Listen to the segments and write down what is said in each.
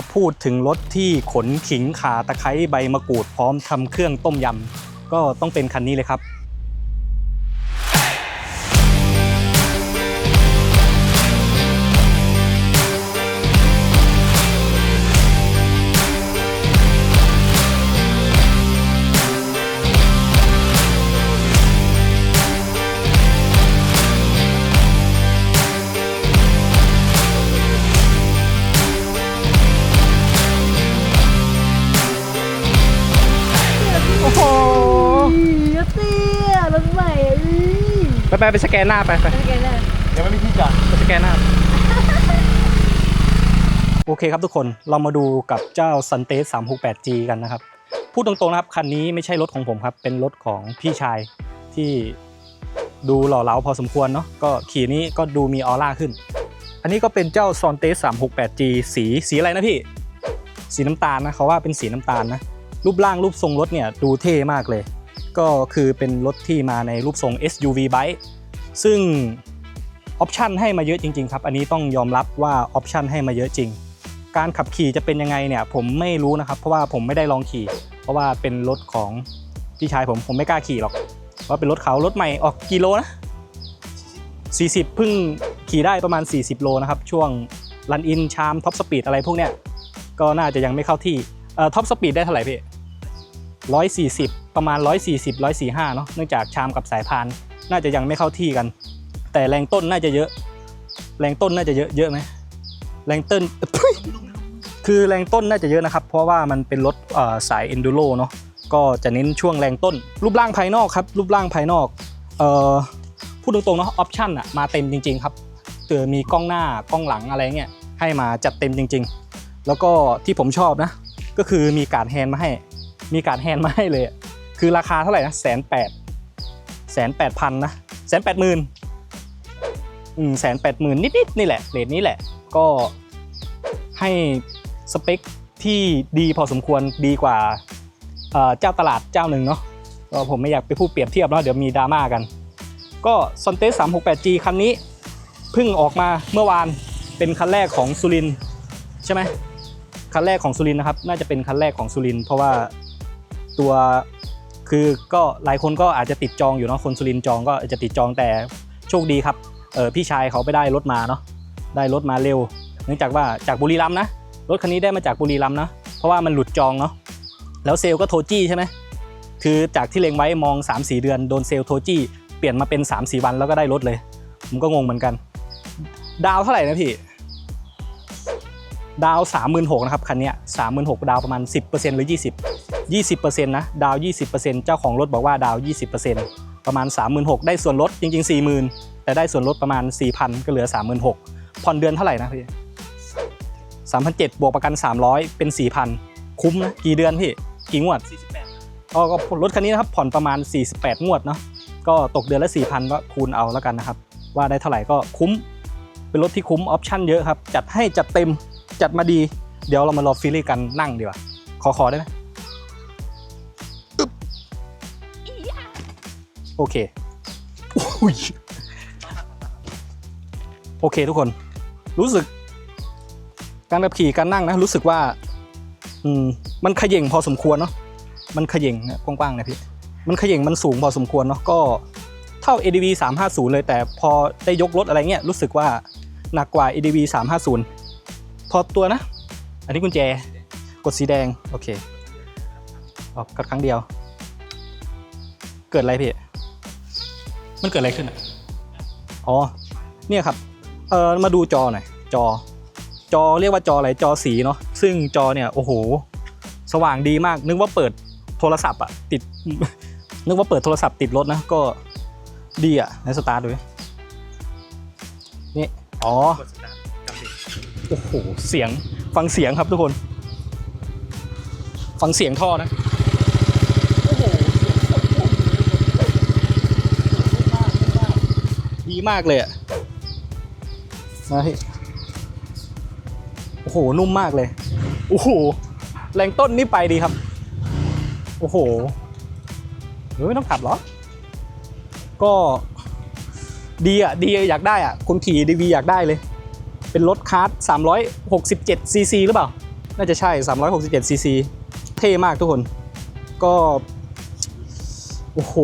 ถ้าพูดถึงรถที่ขนขิงขาตะไคร้ใบมะกรูดพร้อมทำเครื่องต้มยำก็ต้องเป็นคันนี้เลยครับ ไปไปไปสแกนหน้าไปไปโอเคเลยยังไม่มีที่จอดไปสแกนหน้า โอเคครับทุกคนเรามาดูกับเจ้า s u n t e 368G กันนะครับ พูดตรงๆนะครับคันนี้ไม่ใช่รถของผมครับ เป็นรถของพี่ชายที่ดูหล่อเหลาพอสมควรเนาะก็ขี่นี้ก็ดูมีออร่าขึ้น อันนี้ก็เป็นเจ้า s o n t e 368G สีสีอะไรนะพี่ สีน้ำตาลนะเขาว่าเป็นสีน้ำตาลนะรูปร่างรูปทรงรถเนี่ยดูเท่มากเลย ก็คือเป็นรถที่มาในรูปทรง SUV bike ซึ่งออปชันให้มาเยอะจริงๆครับ อันนี้ต้องยอมรับว่าออปชันให้มาเยอะจริง การขับขี่จะเป็นยังไงเนี่ยผมไม่รู้นะครับ เพราะว่าผมไม่ได้ลองขี่ เพราะว่าเป็นรถของพี่ชายผมผมไม่กล้าขี่หรอกเพราเป็นรถเขารถใหม่ออกกิโลนะ 40 เพิ่งขี่ได้ประมาณ 40 โลนะครับ ช่วงรันอินชามท็อปสปีดอะไรพวกเนี้ยก็น่าจะยังไม่เข้าที่เอ่อท็อปสปีดได้เท่าไหร่พี่ 140 ประมาณ 140 145เนาะเนื่องจากชามกับสายพานน่าจะยังไม่เข้าที่กัน แต่แรงต้นน่าจะเยอะ แรงต้นน่าจะเยอะเยอะไหมแรงต้นคือแรงต้นน่าจะเยอะนะครับ เพราะว่ามันเป็นรถสาย enduro เนาะก็จะเน้นช่วงแรงต้น รูปร่างภายนอกครับ รูปร่างภายนอกเอ่อพูดตรงๆเนาะออปชั่นอะมาเต็มจริง ๆ ครับเตือมีกล้องหน้ากล้องหลังอะไรเงี้ยให้มาจัดเต็มจริง ๆ แล้วก็ที่ผมชอบนะ ก็คือมีการแฮนด์มาให้ มีการแฮนด์มาให้เลย คือราคาเท่าไหร่นะแสนแปดแสนแปดพันนะแสนแปดหมื่นอืมแสนแปดหมื่นนิดๆนี่แหละเรทนี้แหละ ก็ให้สเปคที่ดีพอสมควรดีกว่าเจ้าตลาดเจ้าหนึ่งเนาะก็ผมไม่อยากไปพูดเปรียบเทียบแล้วเดี๋ยวมีดราม่ากัน ก็ s o n t e 368G คันนี้เพิ่งออกมาเมื่อวานเป็นคันแรกของสุรินใช่ไหมคันแรกของสุรินนะครับ น่าจะเป็นคันแรกของสุรินเพราะว่า ตัวคือก็หลายคนก็อาจจะติดจองอยู่เนาะคนสุรินจองก็อาจจะติดจองแต่โชคดีครับเออพี่ชายเขาไปได้รถมาเนาะได้รถมาเร็ว เนื่องจากว่าจากบุรีรัมย์นะรถคันนี้ได้มาจากบุรีรัมย์นะเพราะว่ามันหลุดจองเนาะแล้วเซลก็โทจี้ใช่ไหมคือจากที่เล็งไว้มอง 3-4 เดือนโดนเซลโทจี้เปลี่ยนมาเป็น 3-4 วันแล้วก็ได้รถเลย ผมก็งงเหมือนกัน ดาวเท่าไหร่นะพี่ ดาว 36,000นะครับคันนี้ย36,000ดาวประมาณ 10%หรือ 20 20%นะดาว 20%เจ้าของรถบอกว่าดาว 20%ประมาณ 36,000 ได้ส่วนลดจริง ๆ 40,000 แต่ได้ส่วนลดประมาณ 4,000 ก็เหลือ 36,000ผ่อนเดือนเท่าไหร่นะพี่3,700บวกประกัน 300 เป็น 4,000 คุ้มนะกี่เดือนพี่กี่งวด48อ๋อก็รถคันนี้นะครับผ่อนประมาณ 48 งวดเนาะก็ตกเดือนละ 4,000 ก็คูณเอาแล้วกันนะครับ ว่าได้เท่าไหร่ก็คุ้ม เป็นรถที่คุ้มออปชั่นเยอะครับ จัดให้จัดเต็มจัดมาดี เดี๋ยวเรามารอฟีลลิ่งกันนั่งดีกว่า ขอขอได้ไหม โอเคอุ้ยโอเคทุกคน รู้สึก การขับขี่การนั่งนะ รู้สึกว่า อืม มันเขย่งพอสมควรเนาะมันเขย่งนะกว้างๆนะพี่มันเขย่งมันสูงพอสมควรเนาะก็เท่า ADV 350 เลย แต่พอได้ยกรถอะไรเงี้ยรู้สึกว่าหนักกว่า ADV 350 พอตัวนะ อันนี้กุญแจกดสีแดง โอเคออกกดครั้งเดียว เกิดอะไรพี่ มันเกิดอะไรขึ้นอะอ๋อ เนี่ยครับ เออมาดูจอหน่อย จอ จอเรียกว่าจออะไร จอสีเนาะ ซึ่งจอเนี่ย โอ้โห สว่างดีมาก นึกว่าเปิดโทรศัพท์อะติด นึกว่าเปิดโทรศัพท์ติดรถนะ ก็ดีอะในสตาร์ทดูดินี่ อ๋อ โอ้โห เสียง ฟังเสียงครับทุกคน ฟังเสียงท่อนะ โอ้โหดี มากเลยอะมาพี่โอ้โห นุ่มมากเลย โอ้โห แรงต้นนี่ไปดีครับ โอ้โหเฮ้ยไม่ต้องขับหรอ ก็ดีอะ ดีอะอยากได้อะ คนขี่ดีวีอยากได้เลย เป็นรถคาร์ด367ซีซีหรือเปล่า น่าจะใช่ 367ซีซีเท่มากทุกคน ก็ โอ้โห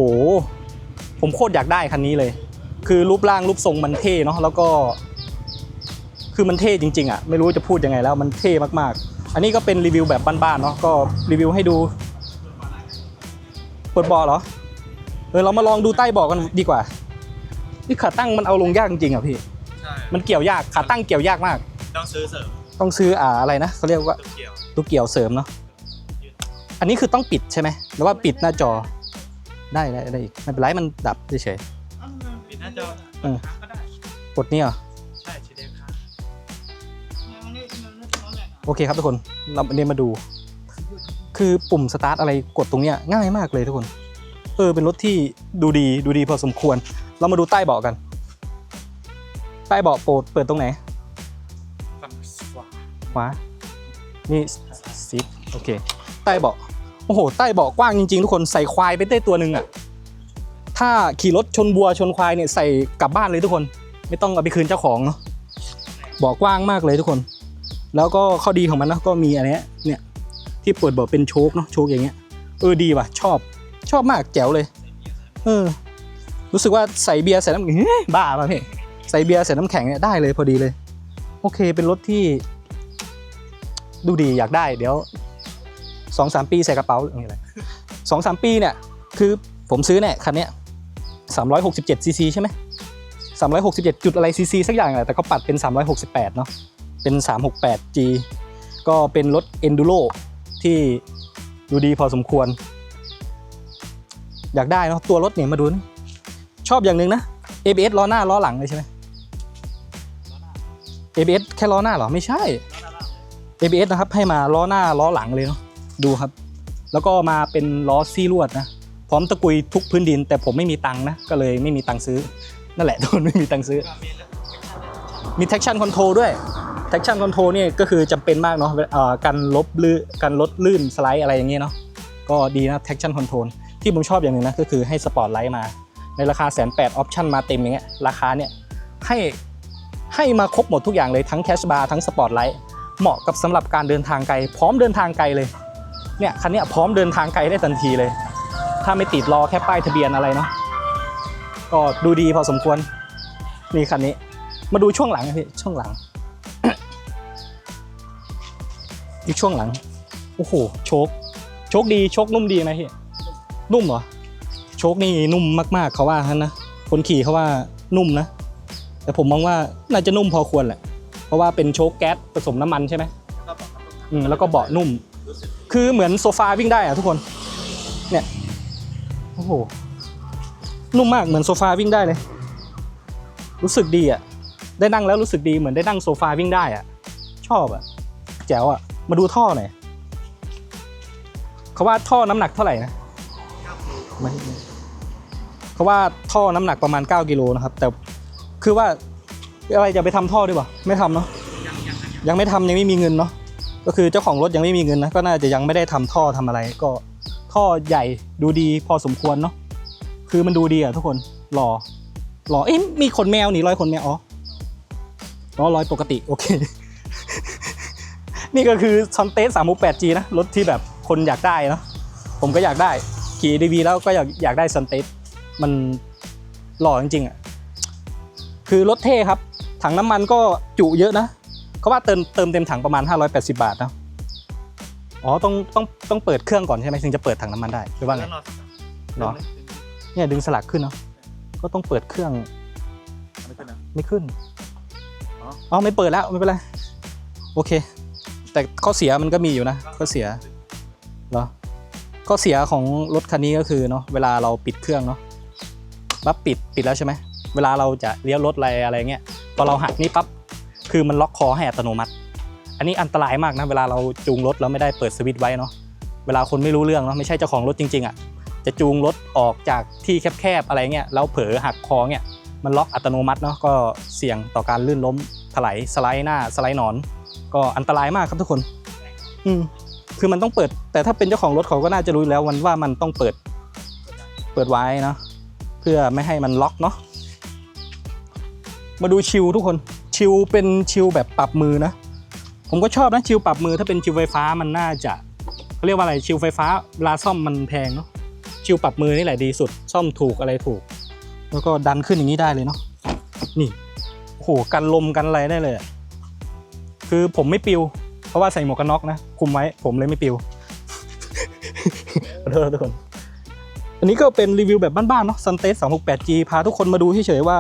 ผมโคตรอยากได้คันนี้เลย คือรูปร่างรูปทรงมันเท่เนาะแล้วก็ คือมันเท่จริงๆอะ่ะไม่รู้จะพูดยังไงแล้วมันเท่มากๆ อันนี้ก็เป็นรีวิวแบบบ้านๆเนาะก็รีวิวให้ดูเปิดเบาะเหรอเออเรามาลองดูใต้เบาะกันดีกว่านี่ขาตั้งมันเอาลงยากจริงๆอะพี่ใช่มันเกี่ยวยากขาตั้งเกี่ยวยากมาก ต้องซื้อเสริม ต้องซื้ออ่าอะไรนะเขาเรียกว่าตัวเกี่ยวลูกเกี่ยวเสริมเนาะอันนี้คือต้องปิดใช่ไหมหรือว่าปิดหน้าจอได้ได้ได้อีกไม่เป็นไรมันดับเฉยปิดหน้า จอเออค้างก็ได้ กดนี่เหรอ ใช่เดค้างโอเคครับทุกคน เราเดี๋ยมาดู คือปุ่มสตาร์ทอะไรกดตรงเนี้ยง่ายมากเลยทุกคน เออ เป็นรถที่ดูดีดูดีพอสมควร เรามาดูใต้เบาะกัน ใต้เบาะโปรดเปิดตรงไหน ฝั่งขวาขวา นี่ซิปโอเค ใต้เบาะ โอ้โห ใต้เบาะกว้างจริงๆ ทุกคน ใส่ควายไปได้ตัวหนึ่งอะ ถ้าขี่รถชนบัวชนควายเนี่ยใส่กลับบ้านเลยทุกคน ไม่ต้องเอาไปคืนเจ้าของเนาะเบาะกว้างมากเลยทุกคน แล้วก็ข้อดีของมันนะก็มีอันนี้เนี่ยที่เปิดเบาะเป็นโชคเนาะโชคอย่างเงี้ยเออดีว่ะชอบชอบมากแจ๋วเลย เออ รู้สึกว่าใส่เบียร์ใส่น้ำเฮ้ยบ้าป่ะพี่ใส่เบียร์ใส่น้ำแข็งเนี่ยได้เลยพอดีเลย โอเคเป็นรถที่ ดูดีอยากได้เดี๋ยวสองสามปีใส่กระเป๋าหรืออะไรสองสามปีเนี่ย คือผมซื้อเนี่ยคันเนี้ย สามร้อยหกสิบเจ็ดซีซีใช่ไหมสามร้อยหกสิบเจ็ดจุดอะไรซีซีสักอย่างแหละแต่เขาปัดเป็นสามร้อยหกสิบแปดเนาะเป็นสามหกแปด G ก็เป็นรถ Enduro ที่ดูดีพอสมควร อยากได้เนาะตัวรถเนี่ยมาดูนะชอบอย่างหนึ่งนะ ABS ล้อหน้าล้อหลังเลยใช่ไหม ABS แค่ล้อหน้าเหรอ ไม่ใช่ ABS นะครับให้มาล้อหน้าล้อหลังเลยเนาะดูครับ แล้วก็มาเป็นล้อซี่ลวดนะ พร้อมตะกุยทุกพื้นดิน แต่ผมไม่มีตังค์นะก็เลยไม่มีตังค์ซื้อ นั่นแหละทุกคนไม่มีตังค์ซื้อ มี traction control ด้วย traction control เนี่ยก็คือจำเป็นมากเนาะเอ่อการลบลื่นการลดลื่นสไลด์อะไรอย่างเงี้ยเนาะก็ดีนะ traction control ที่ผมชอบอย่างหนึ่งนะก็คือให้สปอร์ตไลท์มา ในราคาแสนแปดออปชั่นมาเต็มอย่างเงี้ยราคาเนี่ยให้ให้มาครบหมดทุกอย่างเลยทั้งแคชบาร์ทั้งสปอร์ตไลท์เหมาะกับสำหรับการเดินทางไกล พร้อมเดินทางไกลเลยเนี่ยคันเนี้ยพร้อมเดินทางไกลได้ทันทีเลย ถ้าไม่ติดรอแค่ป้ายทะเบียนอะไรเนาะก็ดูดีพอสมควรนี่คันนี้ มาดูช่วงหลังนะพี่ช่วงหลังดูช่วงหลังโอ้โหโชคโชคดีโชคนุ่มดีไหมพี่นุ่มเหรอโชคนี่นุ่มมาก ๆเขาว่าฮะนะคนขี่เขาว่านุ่มนะ แต่ผมมองว่าน่าจะนุ่มพอควรแหละ เพราะว่าเป็นโชคแก๊สผสมน้ำมันใช่ไหมแล้วก็บอกครับอืมแล้วก็เบาะนุ่มรู้สึกคือเหมือนโซฟาวิ่งได้อะทุกคน เนี่ย โอ้โห นุ่มมากเหมือนโซฟาวิ่งได้เลย รู้สึกดีอะได้นั่งแล้วรู้สึกดีเหมือนได้นั่งโซฟาวิ่งได้อะชอบอะแจ๋วอะมาดูท่อหน่อยเขาว่าท่อน้ำหนักเท่าไหร่นะเขาว่าท่อน้ำหนักประมาณ 9กิโลนะครับ แต่คือว่าอะไรจะไปทำท่อด้วยวะไม่ทำเนาะยังไม่ทำยังไม่มีเงินเนาะก็คือเจ้าของรถยังไม่มีเงินนะก็น่าจะยังไม่ได้ทำท่อทำอะไรก็ ท่อใหญ่ดูดีพอสมควรเนาะคือมันดูดีอะทุกคนหล่อหล่อเอ๊ะมีขนแมวนี่รอยขนแมวอ๋ออ๋อรอยปกติโอเค นี่ก็คือซอนเตสสามแปดจีนะ รถที่แบบคนอยากได้เนาะผมก็อยากได้ ขี่ดีวีแล้วก็อยากอยากได้ซอนเตสมันหล่อจริงๆอะคือรถเท่ครับ ถังน้ำมันก็จุเยอะนะเขาว่าเติมเติมเต็มถังประมาณ 580 บาทนะ อ๋อต้องต้องต้องเปิดเครื่องก่อนใช่ไหมถึงจะเปิดถังน้ำมันได้หรือว่าไง แล้วรอสักเหรอ เนี่ยดึงสลักขึ้นเนาะก็ต้องเปิดเครื่องไม่เป็นไรไม่ขึ้นอ๋อ อ๋อไม่เปิดแล้วไม่เป็นไรโอเค แต่ข้อเสียมันก็มีอยู่นะข้อเสียเหรอข้อเสียของรถคันนี้ก็คือเนาะเวลาเราปิดเครื่องเนาะปั๊บปิดปิดแล้วใช่ไหมเวลาเราจะเลี้ยวรถอะไรอะไรเงี้ยพอเราหักนี่ปั๊บคือมันล็อกคอให้อัตโนมัติ อันนี้อันตรายมากนะเวลาเราจูงรถแล้วไม่ได้เปิดสวิตช์ไว้เนาะเวลาคนไม่รู้เรื่องเนาะไม่ใช่เจ้าของรถจริงๆอะจะจูงรถออกจากที่แคบๆอะไรเงี้ยแล้วเผลอหักคอเงี้ยมันล็อกอัตโนมัติเนาะก็เสี่ยงต่อการลื่นล้มถลายสไลด์หน้าสไลด์หนอน ก็อันตรายมากครับทุกคน อืมคือมันต้องเปิด แต่ถ้าเป็นเจ้าของรถเขาก็น่าจะรู้แล้ววันว่ามันต้องเปิด เปิดไว้เนาะเพื่อไม่ให้มันล็อกเนาะมาดูชิลทุกคนชิลเป็นชิลแบบปรับมือนะ ผมก็ชอบนะชิลปรับมือถ้าเป็นชิลไฟฟ้ามันน่าจะเขาเรียกว่าอะไรชิลไฟฟ้าเวลาซ่อมมันแพงเนาะชิลปรับมือนี่แหละดีสุด ซ่อมถูกอะไรถูก แล้วก็ดันขึ้นอย่างนี้ได้เลยเนาะนี่โอ้โหกันลมกันอะไรได้เลย คือผมไม่ปิว เพราะว่าใส่หมวกกันน็อกนะคุมไว้ผมเลยไม่ปิวขอโทษทุกคนอันนี้ก็เป็นรีวิวแบบบ้านๆเนาะ Suntet 368G พาทุกคนมาดูเฉยๆว่า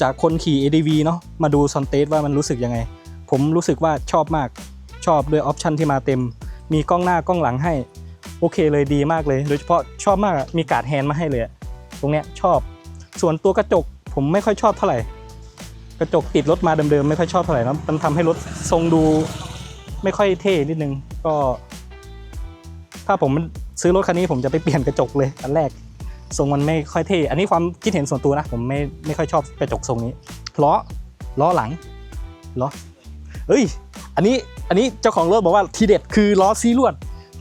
จากคนขี่ ADV เนาะมาดู Suntet ว่ามันรู้สึกยังไง ผมรู้สึกว่าชอบมากชอบด้วยออปชันที่มาเต็ม มีกล้องหน้ากล้องหลังให้ โอเคเลยดีมากเลย โดยเฉพาะชอบมากมีการ์ดแฮนด์มาให้เลย ตรงเนี้ยชอบ ส่วนตัวกระจกผมไม่ค่อยชอบเท่าไหร่ กระจกติดรถมาเดิมๆไม่ค่อยชอบเท่าไหร่นะมันทำให้รถทรงดูไม่ค่อยเท่นิดนึงก็ ถ้าผมซื้อรถคันนี้ผมจะไปเปลี่ยนกระจกเลยอันแรกทรงมันไม่ค่อยเท่ อันนี้ความคิดเห็นส่วนตัวนะ ผมไม่ไม่ค่อยชอบกระจกทรงนี้ล้อล้อหลังล้อ เอ้ย อันนี้ อันนี้เจ้าของรถบอกว่าทีเด็ดคือล้อซีลวด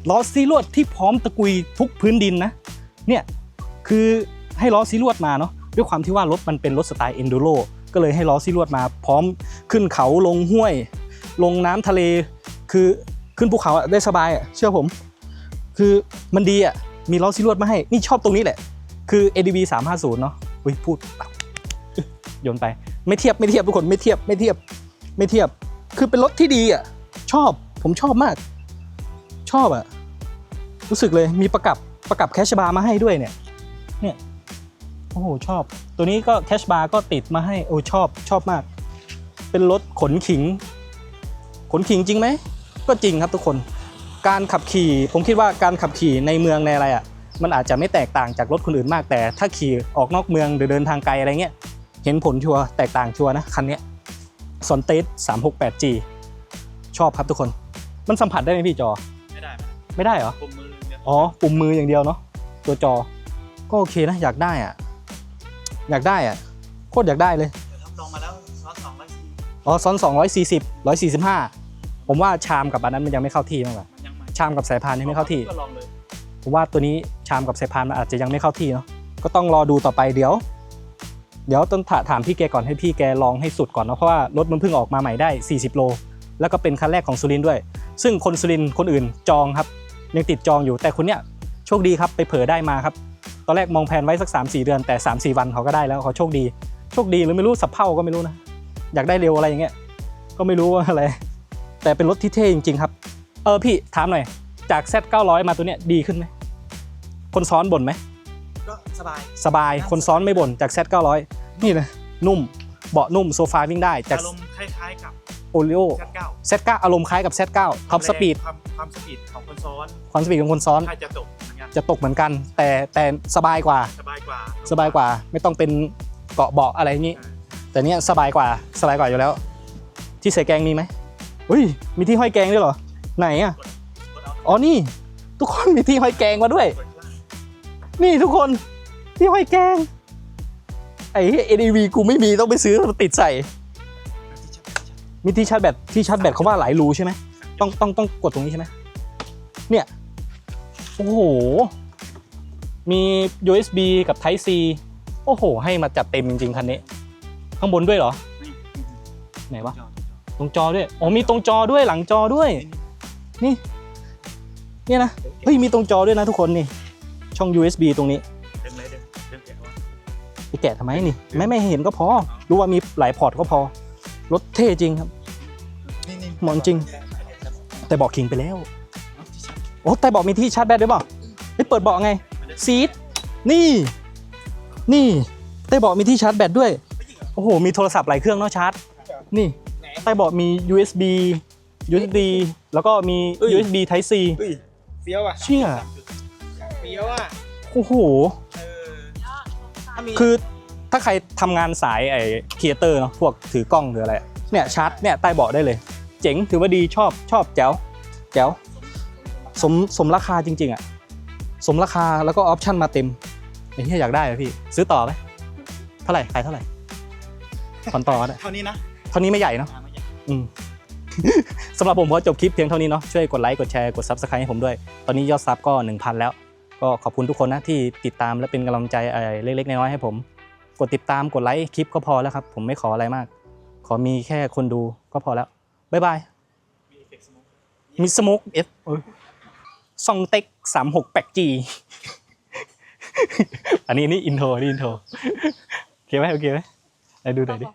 ล้อซีลวดที่พร้อมตะกุยทุกพื้นดินนะ เนี่ย คือให้ล้อซีลวดมาเนาะ ด้วยความที่ว่ารถมันเป็นรถสไตล์เอนดูโรก็เลยให้ล้อซีลวดมาพร้อมขึ้นเขาลงห้วย ลงน้ำทะเล คือขึ้นภูเขาได้สบายอะเชื่อผม คือมันดีอะ มีล้อซีลวดมาให้ นี่ชอบตรงนี้แหละ คือ ADV 350 เนาะอุ้ยพูดโยนไป ไม่เทียบไม่เทียบทุกคนไม่เทียบไม่เทียบไม่เทียบ คือเป็นรถที่ดีอะ ชอบผมชอบมาก ชอบอะ รู้สึกเลยมีประกับประกับแคชบาร์มาให้ด้วยเนี่ย เนี่ยโอ้โหชอบ ตัวนี้ก็แคชบาร์ก็ติดมาให้โอ้ชอบชอบมาก เป็นรถขนขิง ขนขิงจริงไหม ก็จริงครับทุกคน การขับขี่ ผมคิดว่าการขับขี่ในเมืองในอะไรอะ มันอาจจะไม่แตกต่างจากรถคนอื่นมากแต่ ถ้าขี่ออกนอกเมืองหรือเดินทางไกลอะไรเงี้ยเห็นผลชัวร์แตกต่างชัวร์นะคันเนี้ ยซอนเตส 368G ชอบครับทุกคน มันสัมผัสได้ไหมพี่จอ ไม่ได้ ไม่ได้เหรอ ปุ่มมือเนี่ยอ๋อ ปุ่มมืออย่างเดียวเนาะ ตัวจอ ก็โอเคนะ อยากได้อะ อยากได้อะ โคตรอยากได้เลยเดี๋ยวทำลองมาแล้วซ้อนสองร้อยสี่อ๋อซ้อน240 145 ผมว่าชามกับอันนั้นมันยังไม่เข้าที่มากกว่ามันยังใหม่ชามกับสายพานยังไม่เข้าที่ ก็ลองเลย ผมว่าตัวนี้ชามกับสายพานมันอาจจะยังไม่เข้าที่เนาะ ก็ต้องรอดูต่อไปเดี๋ยว เดี๋ยวต้องถาถามพี่แกก่อนให้พี่แกลองให้สุดก่อนเนาะเพราะว่ารถมันเพิ่งออกมาใหม่ได้ 40 โล แล้วก็เป็นคันแรกของสุรินทร์ด้วย ซึ่งคนสุรินทร์คนอื่นจองครับ ยังติดจองอยู่แต่คนเนี้ยโชคดีครับไปเผลอได้มาครับตอนแรกมองแผนไว้สัก 3-4 เดือนแต่ 3-4 วันเขาก็ได้แล้วเขาโชคดี โชคดีหรือไม่รู้สับเพ่าก็ไม่รู้นะอยากได้เร็วอะไรอย่างเงี้ยก็ไม่รู้ว่าอะไร แต่เป็นรถที่เท่จริงๆครับ เออพี่ถามหน่อยจาก Z 900มาตัวเนี้ยดีขึ้นไหมคนซ้อนบ่นไหมก็สบายสบายคนซ้อนไม่บ่นจาก Z 900 นี่นะนุ่มเบาะนุ่มโซฟาวิ่งได้จากอารมณ์คล้ายๆกับโอริโอแคทเก้า Z9 อารมณ์คล้ายกับ Z9 ท็อปสปีดความความสปีดของคนซ้อนความสปีดของคนซ้อนถ้าจะตกเหมือนกันจะตกเหมือนกัน แต่แต่สบายกว่าสบายกว่า สบายกว่าไม่ต้องเป็นเกาะเบาะอะไรอย่างนี้ แต่เนี้ยสบายกว่าสบายกว่าอยู่แล้ว ที่ใส่แกงมีไหมอุ้ยมีที่ห้อยแกงด้วยเหรอไหนอะกดเอาอ๋อนี่ ทุกคนมีที่ห้อยแกงมาด้วยกดข้างล่างนี่ทุกคนที่ห้อยแกงไอ้เอ็ดีกูไม่มีต้องไปซื้อมาติดใส่ มีที่ชาร์จแบตที่ชาร์จแบตเขาว่าหลายรูใช่ไหมต้องต้องต้องกดตรงนี้ใช่ไหมเนี่ย โอ้โห มี USB กับ Type C โอ้โห ให้มาจัดเต็มจริงๆ คันนี้ ข้างบนด้วยเหรอนี่ไหนวะ ตรงจอด้วย อ๋อ มีตรงจอด้วยหลังจอด้วย นี่ เนี่ยนะ เฮ้ย มีตรงจอด้วยนะทุกคนนี่ ช่อง USB ตรงนี้ ไปแกะทำไมนี่ ไม่ไม่เห็นก็พอ รู้ว่ามีหลายพอร์ตก็พอ รถเท่จริงครับนี่นี่เหมาะจริง แต่เบอกคิงไปแล้ว โอ้แต่เบอกมีที่ชาร์จแบตด้วยเปล่าไม่เปิดเบาะไง ซีด นี่ นี่ใต้เบาะมีที่ชาร์จแบตด้วย โอ้โห มีโทรศัพท์หลายเครื่องเนาะชาร์จ นี่ใต้เบาะมี USB USB แล้วก็มี USB Type C เฮ้ยเฟี้ยวอะเชี่ยเฟี้ยวอะ โอ้โห เออถ้ามี คือถ้าใครทำงานสายไอ้ครีเอเตอร์เนาะพวกถือกล้องหรืออะไรเนี่ยชาร์จเนี่ยใต้เบาะได้เลย เจ๋งถือว่าดีชอบชอบแจ๋วแจ๋วสมสมราคาจริง ๆอะสมราคาแล้วก็ออปชั่นมาเต็มไอ้เหี้ยอยากได้เลยพี่ ซื้อต่อไหมเท่าไหร่ขายเท่าไหร่ผ่อนต่อได้เท่านี้นะเท่านี้ไม่ใหญ่เนาะอ่าไม่ใหญ่อืมสำหรับผมขอจบคลิปเพียงเท่านี้เนาะช่วยกดไลค์กดแชร์กด Subscribe ให้ผมด้วย ตอนนี้ยอดซับก็ 1,000 แล้ว ก็ขอบคุณทุกคนนะที่ติดตามและเป็นกำลังใจอะไรเล็กๆน้อยๆให้ผม กดติดตามกดไลค์คลิปก็พอแล้วครับ ผมไม่ขออะไรมาก ขอมีแค่คนดูก็พอแล้วบ๊ายบายมีมีสโมกเอฟซองเต็กสามหกแปดจีอันนี้นี่อินโทรนี่อินโทรโอเคไหมโอเคไหมไหนดูหน่อยดิ